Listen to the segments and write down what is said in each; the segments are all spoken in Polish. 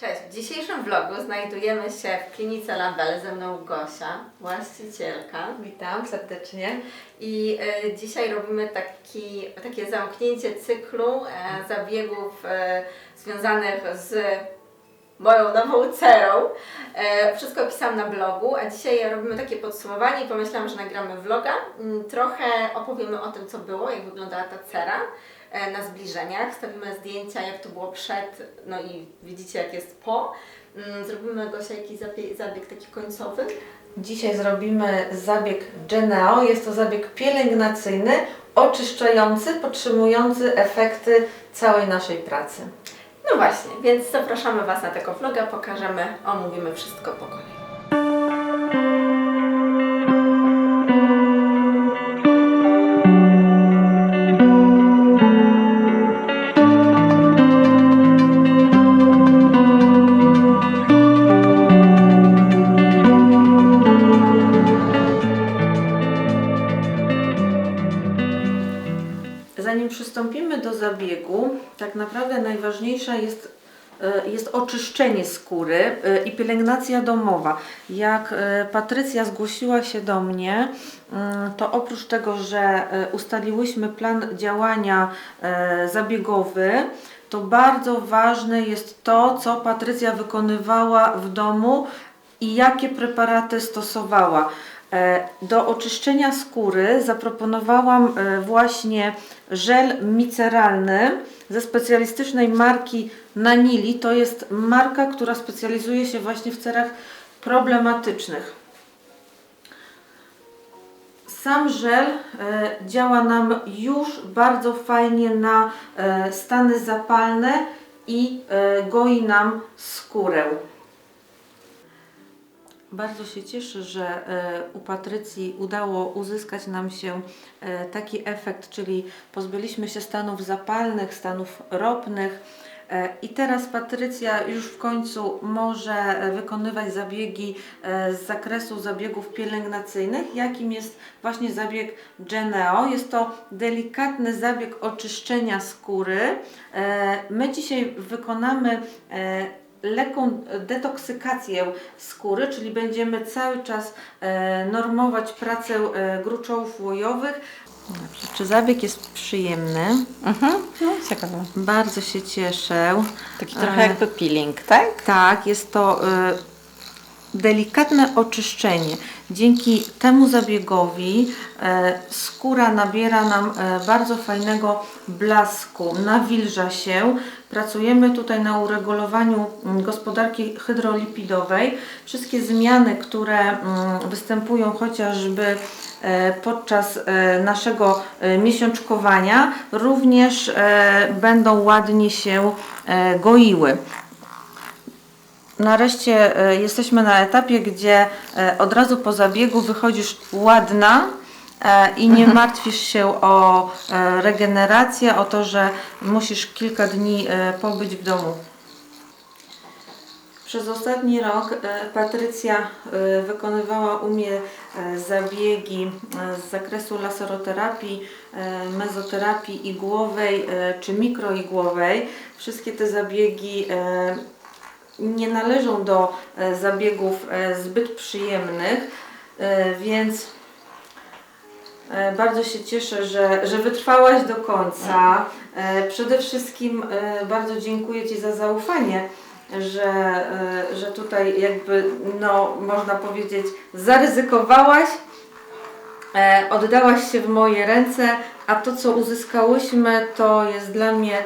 Cześć, w dzisiejszym vlogu znajdujemy się w klinice Label, ze mną Gosia, właścicielka. Witam serdecznie. I e, dzisiaj robimy taki, takie zamknięcie cyklu e, zabiegów e, związanych z moją nową cerą. E, wszystko opisałam na blogu, a dzisiaj robimy takie podsumowanie i pomyślałam, że nagramy vloga. Mm, Trochę opowiemy o tym, co było, jak wyglądała ta cera na zbliżeniach. Stawimy zdjęcia, jak to było przed, no i widzicie, jak jest po. Mm, Zrobimy, Gosia, jakiś zabieg, zabieg taki końcowy. Dzisiaj zrobimy zabieg Geneo. Jest to zabieg pielęgnacyjny, oczyszczający, podtrzymujący efekty całej naszej pracy. No właśnie, więc zapraszamy Was na tego vloga, pokażemy, omówimy wszystko po kolei. Zanim przystąpimy do zabiegu, tak naprawdę najważniejsza jest, e, jest oczyszczenie skóry e, i pielęgnacja domowa. Jak e, Patrycja zgłosiła się do mnie, mm, to oprócz tego, że ustaliłyśmy plan działania zabiegowy, to bardzo ważne jest to, co Patrycja wykonywała w domu i jakie preparaty stosowała. E, Do oczyszczenia skóry zaproponowałam e, właśnie żel miceralny ze specjalistycznej marki Nanili. To jest marka, która specjalizuje się właśnie w cerach problematycznych. Sam żel e, działa nam już bardzo fajnie na stany zapalne i goi nam skórę. Bardzo się cieszę, że e, u Patrycji udało uzyskać nam się e, taki efekt, czyli pozbyliśmy się stanów zapalnych, stanów ropnych. E, I teraz Patrycja już w końcu może wykonywać zabiegi z zakresu zabiegów pielęgnacyjnych, jakim jest właśnie zabieg Geneo. Jest to delikatny zabieg oczyszczenia skóry. My dzisiaj wykonamy lekką detoksykację skóry, czyli będziemy cały czas e, normować pracę e, gruczołów łojowych. Dobrze, Czy zabieg jest przyjemny? Mhm, no ciekawe. Bardzo się cieszę. Taki trochę E, jakby peeling, tak? Tak, jest to delikatne oczyszczenie. Dzięki temu zabiegowi e, skóra nabiera nam e, bardzo fajnego blasku, nawilża się. Pracujemy tutaj na uregulowaniu mm, gospodarki hydrolipidowej. Wszystkie zmiany, które mm, występują chociażby e, podczas naszego miesiączkowania, również będą ładnie się goiły. Nareszcie e, jesteśmy na etapie, gdzie e, od razu po zabiegu wychodzisz ładna e, i nie martwisz się o regenerację, o to, że musisz kilka dni pobyć w domu. Przez ostatni rok Patrycja wykonywała u mnie zabiegi z zakresu laseroterapii, mezoterapii igłowej czy mikroigłowej. Wszystkie te zabiegi nie należą do e, zabiegów e, zbyt przyjemnych, e, więc bardzo się cieszę, że, że wytrwałaś do końca. Przede wszystkim bardzo dziękuję Ci za zaufanie, że, że tutaj jakby, no można powiedzieć, zaryzykowałaś, oddałaś się w moje ręce, a to co uzyskałyśmy to jest dla mnie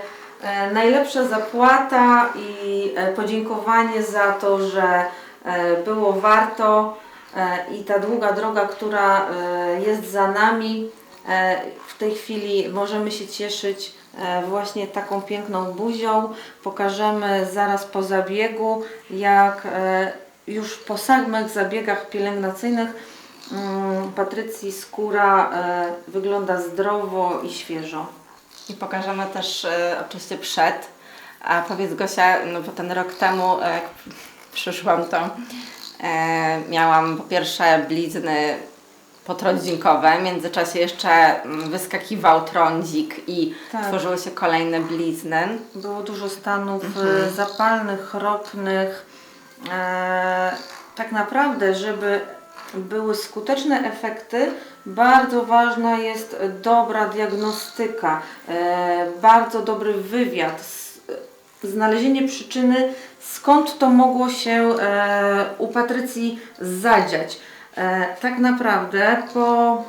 najlepsza zapłata i e, podziękowanie za to, że e, było warto e, i ta długa droga, która e, jest za nami. E, W tej chwili możemy się cieszyć e, właśnie taką piękną buzią. Pokażemy zaraz po zabiegu, jak e, już po samych zabiegach pielęgnacyjnych mm, Patrycji skóra e, wygląda zdrowo i świeżo. I pokażemy też e, oczywiście przed. A powiedz Gosia, no bo ten rok temu e, jak przyszłam to e, miałam po pierwsze blizny potrądzinkowe. W międzyczasie jeszcze mm, wyskakiwał trądzik i Tak. tworzyły się kolejne blizny. Było dużo stanów Mhm. zapalnych, chropnych. E, tak naprawdę, żeby były skuteczne efekty, bardzo ważna jest dobra diagnostyka, e, bardzo dobry wywiad, s- znalezienie przyczyny, skąd to mogło się e, u Patrycji zadziać. E, tak naprawdę po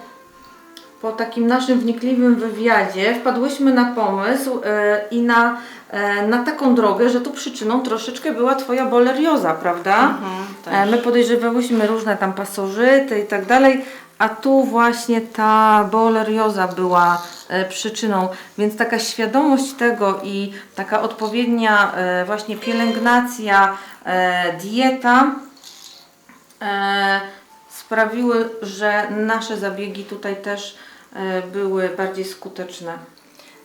po takim naszym wnikliwym wywiadzie wpadłyśmy na pomysł e, i na, e, na taką drogę, że tu przyczyną troszeczkę była Twoja bolerioza, prawda? Mhm, E, my podejrzewałyśmy różne tam pasożyty i tak dalej, a tu właśnie ta bolerioza była przyczyną, więc taka świadomość tego i taka odpowiednia właśnie pielęgnacja, dieta sprawiły, że nasze zabiegi tutaj też były bardziej skuteczne.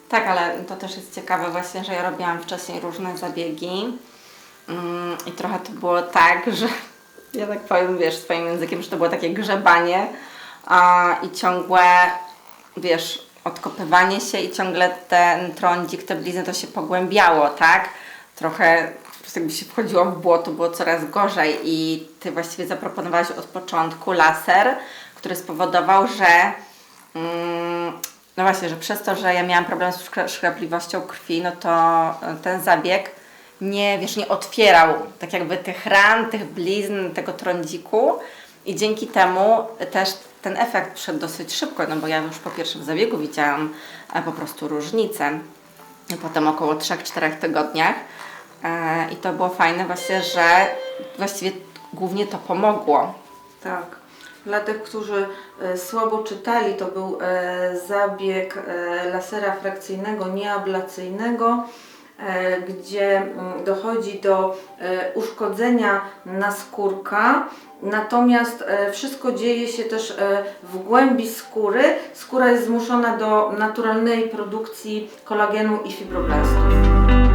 Tak, ale to też jest ciekawe właśnie, że ja robiłam wcześniej różne zabiegi mm, i trochę to było tak, że ja tak powiem, wiesz, swoim językiem, że to było takie grzebanie i ciągłe, wiesz, odkopywanie się i ciągle ten trądzik, te blizny to się pogłębiało, tak? Trochę jakby się wchodziło w błoto, było coraz gorzej i Ty właściwie zaproponowałaś od początku laser, który spowodował, że No właśnie, że przez to, że ja miałam problem z szkra- szkrapliwością krwi, no to e, ten zabieg nie, wiesz, nie otwierał tak jakby tych ran, tych blizn, tego trądziku i dzięki temu też ten efekt przyszedł dosyć szybko, no bo ja już po pierwszym zabiegu widziałam e, po prostu różnicę. Potem około 3-4 tygodniach e, i to było fajne właśnie, że właściwie głównie to pomogło. Tak. Dla tych, którzy e, słabo czytali, to był e, zabieg e, lasera frakcyjnego, nieablacyjnego, gdzie mm, dochodzi do uszkodzenia naskórka. Natomiast wszystko dzieje się też w głębi skóry. Skóra jest zmuszona do naturalnej produkcji kolagenu i fibroblastów.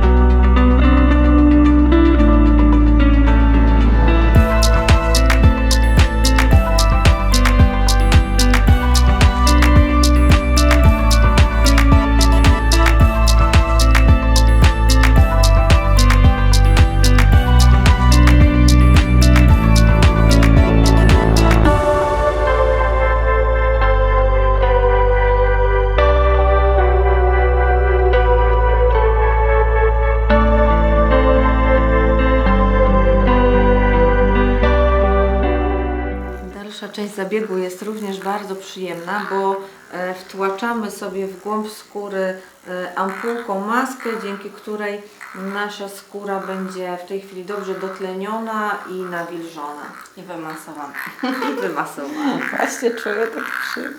Część zabiegu jest również bardzo przyjemna, bo e, wtłaczamy sobie w głąb skóry e, ampułką maskę, dzięki której nasza skóra będzie w tej chwili dobrze dotleniona i nawilżona. I wymasowane. I wymasowana. Właśnie czuję tak przy...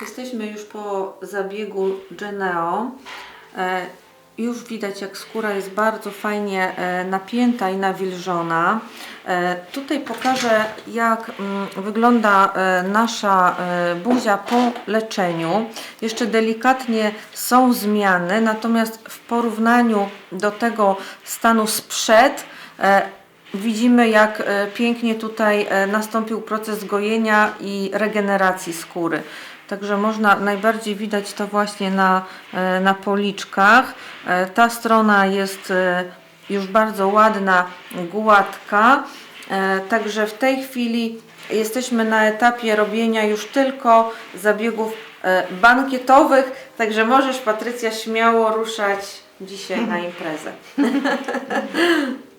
Jesteśmy już po zabiegu Geneo. Już widać, jak skóra jest bardzo fajnie e, napięta i nawilżona. E, Tutaj pokażę, jak mm, wygląda e, nasza buzia po leczeniu. Jeszcze delikatnie są zmiany, natomiast w porównaniu do tego stanu sprzed, Widzimy, jak pięknie tutaj nastąpił proces gojenia i regeneracji skóry. Także można najbardziej widać to właśnie na, e, na policzkach. E, Ta strona jest e, już bardzo ładna, gładka. Także w tej chwili jesteśmy na etapie robienia już tylko zabiegów bankietowych. Także możesz, Patrycja, śmiało ruszać dzisiaj na imprezę.